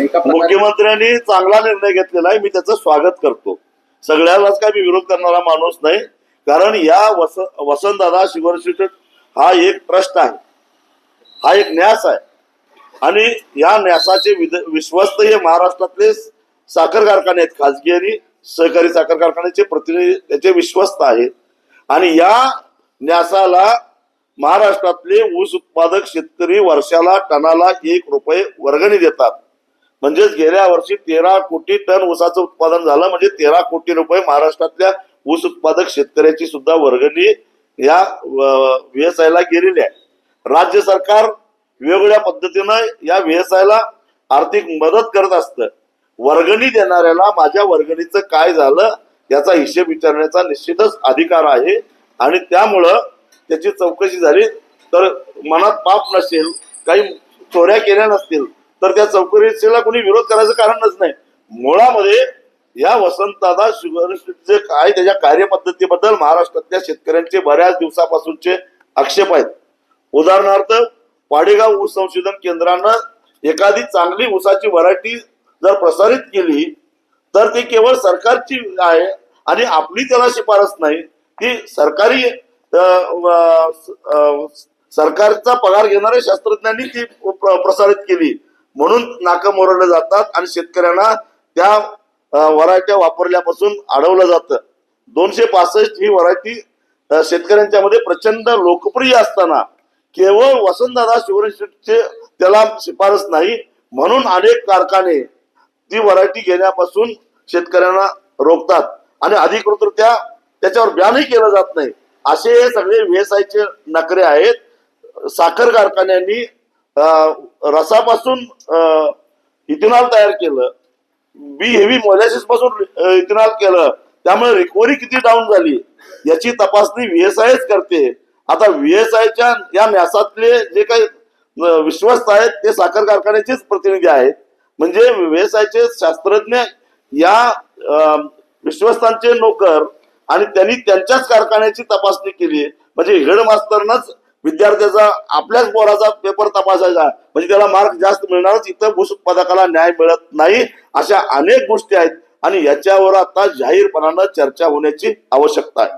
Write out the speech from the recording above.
मुख्यमंत्र्यांनी चांगला निर्णय घेतलेला आहे. मी त्याचं स्वागत करतो. सगळ्यालाच काय मी विरोध करणारा माणूस नाही. कारण या वस वसंतदादा शिवर हा एक ट्रस्ट आहे. हा एक न्यास आहे. आणि या न्यासाचे विश्वस्त हे महाराष्ट्रातले साखर कारखाने आहेत. खाजगी आणि सहकारी साखर कारखान्याचे प्रतिनिधी त्याचे विश्वस्त आहेत आणि या न्यासाला महाराष्ट्रातले ऊस उत्पादक शेतकरी वर्षाला टनाला एक रुपये वर्गणी देतात. म्हणजेच गेल्या वर्षी तेरा कोटी टन ऊसाचं उत्पादन झालं. म्हणजे तेरा कोटी रुपये महाराष्ट्रातल्या ऊस उत्पादक शेतकऱ्याची सुद्धा वर्गणी या व्हीएसआय ला गेलेली आहे. राज्य सरकार वेगवेगळ्या पद्धतीनं या व्यवसायाला आर्थिक मदत करत असतं. वर्गणी देणाऱ्याला माझ्या वर्गणीचं काय झालं याचा हिशेब विचारण्याचा निश्चितच अधिकार आहे. आणि त्यामुळं त्याची चौकशी झाली. तर मनात पाप नसेल काही चोऱ्या केल्या नसतील तर त्या चौकशीला कोणी विरोध करायचं कारणच नाही. मुळामध्ये या वसंतदादा शुगरचे काय त्याच्या कार्यपद्धतीबद्दल महाराष्ट्रातल्या शेतकऱ्यांचे बऱ्याच दिवसापासूनचे आक्षेप आहेत. उदाहरणार्थ पाडेगाव ऊस संशोधन केंद्रानं एखादी चांगली ऊसाची व्हरायटी जर प्रसारित केली तर ती केवळ सरकारची आहे आणि आपली त्याला शिफारस नाही. ती सरकारी सरकारचा पगार घेणाऱ्या शास्त्रज्ञांनी ती प्र- प्रसारित केली. म्हणून नाकं मोरवले जातात आणि शेतकऱ्यांना त्या वरायट्या वापरल्यापासून अडवलं जातं. दोनशे पासष्ट ही वरायटी शेतकऱ्यांच्या मध्ये प्रचंड लोकप्रिय असताना केवळ वसंतदादा शिवरेशचे त्याला शिफारस नाही म्हणून अनेक कारखाने ती व्हरायटी घेण्यापासून शेतकऱ्यांना रोखतात. आणि अधिकृतरित्या त्याच्यावर बॅनही केलं जात नाही. असे हे सगळे व्यवसायाचे नखरे आहेत. साखर कारखान्यांनी रसापासून इथेनॉल तयार केलं. बी हेवी मोलॅसिसपासून इथेनॉल केलं. त्यामुळे रिकव्हरी किती डाऊन झाली याची तपासणी व्हीएसआयच करते. आता व्हीएसआयच्या या न्यासातले जे काही विश्वस्त आहेत ते साखर कारखान्याचेच प्रतिनिधी आहेत. म्हणजे व्यवसायाचे शास्त्रज्ञ या विश्वस्तांचे नोकर आणि त्यांनी त्यांच्याच कारखान्याची तपासणी केली. म्हणजे हेडमास्तरनच विद्यार्थ्याचा आपल्याच पोराचा पेपर तपासायचा म्हणजे त्याला मार्क जास्त मिळणारच इथं ऊस उत्पादकाला न्याय मिळत नाही अशा अनेक गोष्टी आहेत. आणि याच्यावर आता जाहीरपणानं चर्चा होण्याची आवश्यकता आहे.